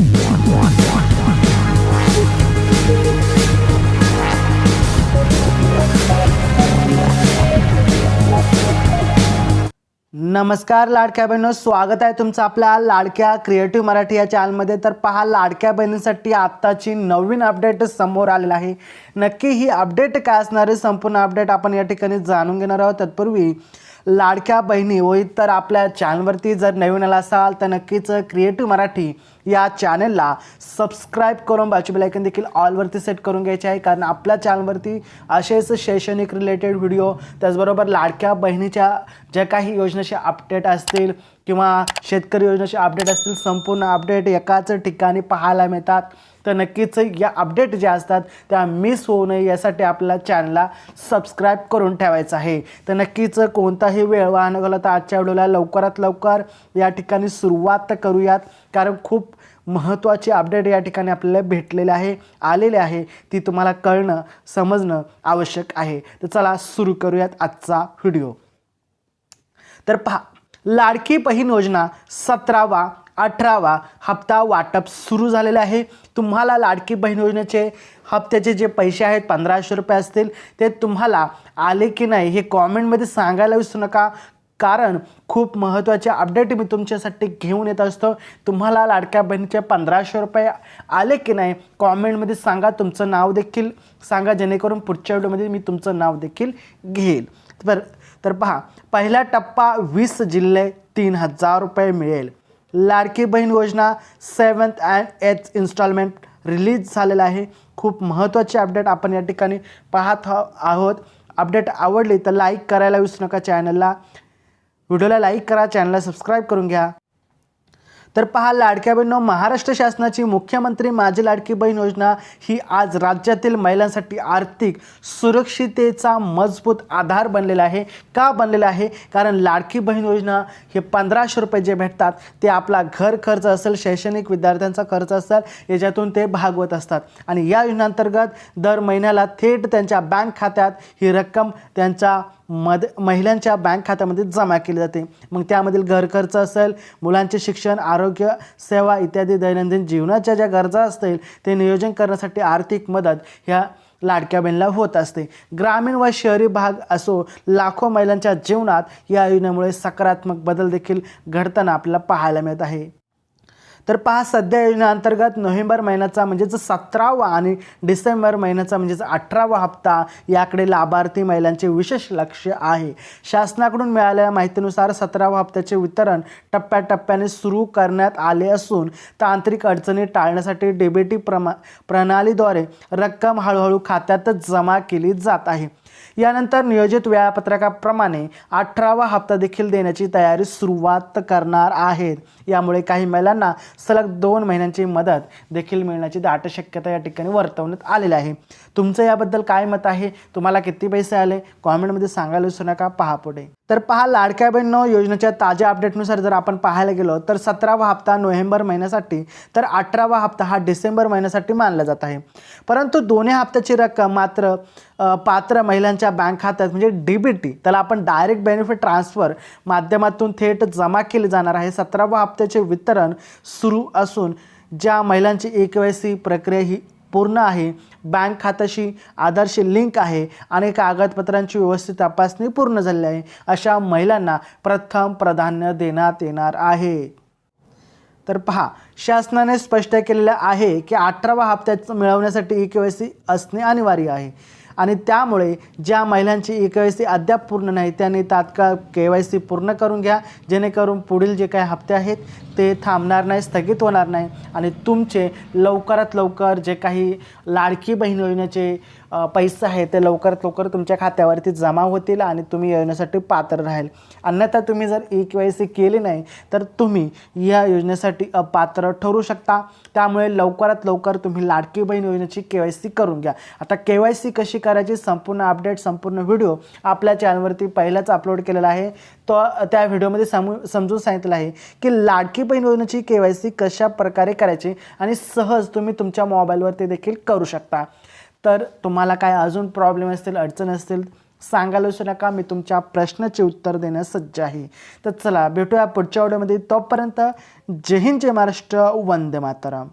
नमस्कार लाडक्या बहिणींनो स्वागत आहे तुमचं आपल्या लाडक्या क्रिएटिव्ह मराठी या चॅनलमध्ये तर पहा लाडक्या बहिणींसाठी आत्ताची नवीन अपडेट समोर आलेलं आहे. नक्की ही अपडेट काय असणार आहे? संपूर्ण अपडेट आपण या ठिकाणी जाणून घेणार आहोत. तत्पूर्वी लाडक्या बहिणी व इतर आपल्या चॅनलवरती जर नवीन आला असाल तर नक्कीच क्रिएटिव्ह मराठी या चॅनलला सबस्क्राईब करून बाजू बेलायकन देखील ऑलवरती सेट करून घ्यायचे आहे. कारण आपल्या चॅनलवरती असेच शैक्षणिक रिलेटेड व्हिडिओ त्याचबरोबर लाडक्या बहिणीच्या ज्या काही योजनेचे अपडेट असतील किंवा शेतकरी योजनेचे अपडेट असतील संपूर्ण अपडेट एकाच ठिकाणी पाहायला मिळतात. तर नक्कीच या अपडेट ज्या असतात त्या मिस होऊ नये यासाठी आपल्या चॅनलला सबस्क्राईब करून ठेवायचं आहे. तर नक्कीच कोणताही वेळ वाहन घाला तर आजच्या व्हिडिओला लवकरात लवकर या ठिकाणी सुरुवात करूयात. कारण खूप महत्त्वाची अपडेट या ठिकाणी आपल्याला भेटलेले आहे आलेले आहे. ती तुम्हाला कळणं समजणं आवश्यक आहे. तर चला सुरू करूयात आजचा व्हिडिओ. तर पहा लाडकी बहीण योजना सतरावा अठरावा हप्ता वाटप सुरू झालेलं आहे. तुम्हाला लाडकी बहीण योजनेचे हप्त्याचे जे पैसे आहेत पंधराशे रुपये असतील ते तुम्हाला आले की नाही हे कॉमेंटमध्ये सांगायला विसरू नका. कारण खूप महत्त्वाचे अपडेट मी तुमच्यासाठी घेऊन येत असतो. तुम्हाला लाडक्या बहिणीचे पंधराशे रुपये आले की नाही कॉमेंटमध्ये सांगा. तुमचं नाव देखील सांगा जेणेकरून पुढच्या व्हिडिओमध्ये मी तुमचं नाव देखील घेईल. तर तर पहा पहिला टप्पा वीस जिल्हे तीन हजार रुपये मिळेल. Ladki Bahin Yojana seventh and eighth installment release झालेला आहे. खूप महत्त्वाचे अपडेट आपण या ठिकाणी पाहत आहोत. अपडेट आवडली तर लाईक करायला विसरू नका चॅनलला व्हिडिओला लाईक करा चॅनलला सबस्क्राईब करून घ्या. तर पहा लाडक्या बहिणींनो महाराष्ट्र शासनाची मुख्यमंत्री माझी लाडकी बहीण योजना ही आज राज्यातील महिलांसाठी आर्थिक सुरक्षितेचा मजबूत आधार बनलेला आहे. का बनलेला आहे? कारण लाडकी बहीण योजना हे पंधराशे रुपये जे भेटतात ते आपला घर खर्च असेल शैक्षणिक विद्यार्थ्यांचा खर्च असेल याच्यातून ते भागवत असतात. आणि या योजनेअंतर्गत दर महिन्याला थेट त्यांच्या बँक खात्यात ही रक्कम त्यांच्या मद महिलांच्या बँक खात्यामध्ये जमा केली जाते. मग त्यामधील घर खर्च असेल मुलांचे शिक्षण आरोग्य सेवा इत्यादी दैनंदिन जीवनाच्या ज्या गरजा असतील ते नियोजन करण्यासाठी आर्थिक मदत ह्या लाडक्या बहिणीला होत असते. ग्रामीण व शहरी भाग असो लाखो महिलांच्या जीवनात या योजनेमुळे सकारात्मक बदल देखील घडताना आपल्याला पाहायला मिळत आहे. तर पहा सध्या योजनेअंतर्गत नोव्हेंबर महिन्याचा म्हणजेच सतरावा आणि डिसेंबर महिन्याचा म्हणजेच अठरावा हप्ता याकडे लाभार्थी महिलांचे विशेष लक्ष आहे. शासनाकडून मिळालेल्या माहितीनुसार सतरावा हप्त्याचे वितरण टप्प्याटप्प्याने सुरू करण्यात आले असून तांत्रिक अडचणी टाळण्यासाठी डेबेटी प्रमा प्रणालीद्वारे रक्कम हळूहळू खात्यातच जमा केली जात आहे. यानंतर नियोजित वेळापत्रकाप्रमाणे अठरावा हप्ता देखील देण्याची तयारी सुरुवात करणार आहेत. यामुळे काही महिलांना सलग दोन महिन्यांची मदत देखील मिळण्याची दाट शक्यता या ठिकाणी वर्तवण्यात आलेली आहे. तुमचं याबद्दल काय मत आहे? तुम्हाला किती पैसे आले? कॉमेंटमध्ये सांगायला विसरू नका. पहा पुढे. तर पहा लाडक्या बहीण योजनेच्या ताज्या अपडेटनुसार जर आपण पाहायला गेलो तर सतरावा हप्ता नोव्हेंबर महिन्यासाठी तर अठरावा हप्ता हा डिसेंबर महिन्यासाठी मानला जात आहे. परंतु दोन्ही हप्त्याची रक्कम मात्र पात्र महिलांच्या बँक खात्यात म्हणजे डी बी टी त्याला आपण डायरेक्ट बेनिफिट ट्रान्सफर माध्यमातून थेट जमा केली जाणार आहे. सतरावा हप्त्याचे वितरण सुरू असून ज्या महिलांची ए के वाय सी प्रक्रिया ही पूर्ण आहे बँक खात्याशी आधारशी लिंक आहे आणि कागदपत्रांची व्यवस्थित तपासणी पूर्ण झालेली आहे अशा महिलांना प्रथम प्राधान्य देण्यात येणार आहे. तर पहा शासनाने स्पष्ट केलेलं आहे की अठरावा हप्त्याचं मिळवण्यासाठी ई के वाय सी असणे अनिवार्य आहे आणि त्यामुळे ज्या महिलांची ई के वाय सी अद्याप पूर्ण नाही त्यांनी तात्काळ के वाय सी पूर्ण करून घ्या जेणेकरून पुढील जे काही हप्ते आहेत ते थांबणार नाही स्थगित होणार नाही. आणि तुमचे लवकरात लवकर जे काही लाडकी बहीण योजनेचे पैसे आहे ते लवकरात लवकर तुमच्या खात्यावरती जमा होतील आणि तुम्ही योजनेसाठी पात्र राहील. अन्यथा तुम्ही जर ई के वाय सी केली नाही तर तुम्ही या योजनेसाठी अपात्र ठरू शकता. त्यामुळे लवकरात लवकर तुम्ही लाडकी बहीण योजनेची के वाय सी करून घ्या. आता के वाय सी कशी करायची संपूर्ण अपडेट संपूर्ण व्हिडिओ आपल्या चॅनलवरती पहिलाच अपलोड केलेला आहे. तो त्या व्हिडिओमध्ये समू समजून सांगितलं आहे की लाडकी बहीण योजनेची के वाय सी कशा प्रकारे करायची आणि सहज तुम्ही तुमच्या मोबाईलवरती देखील करू शकता. तर तुम्हाला काय अजून प्रॉब्लेम असतील अडचण असतील सांगायला विसरू नका. मी तुमच्या प्रश्नाचे उत्तर देण्यास सज्ज आहे. तर चला भेटूया पुढच्या व्हिडिओमध्ये तोपर्यंत जय हिंद जय महाराष्ट्र वंदे मातरम.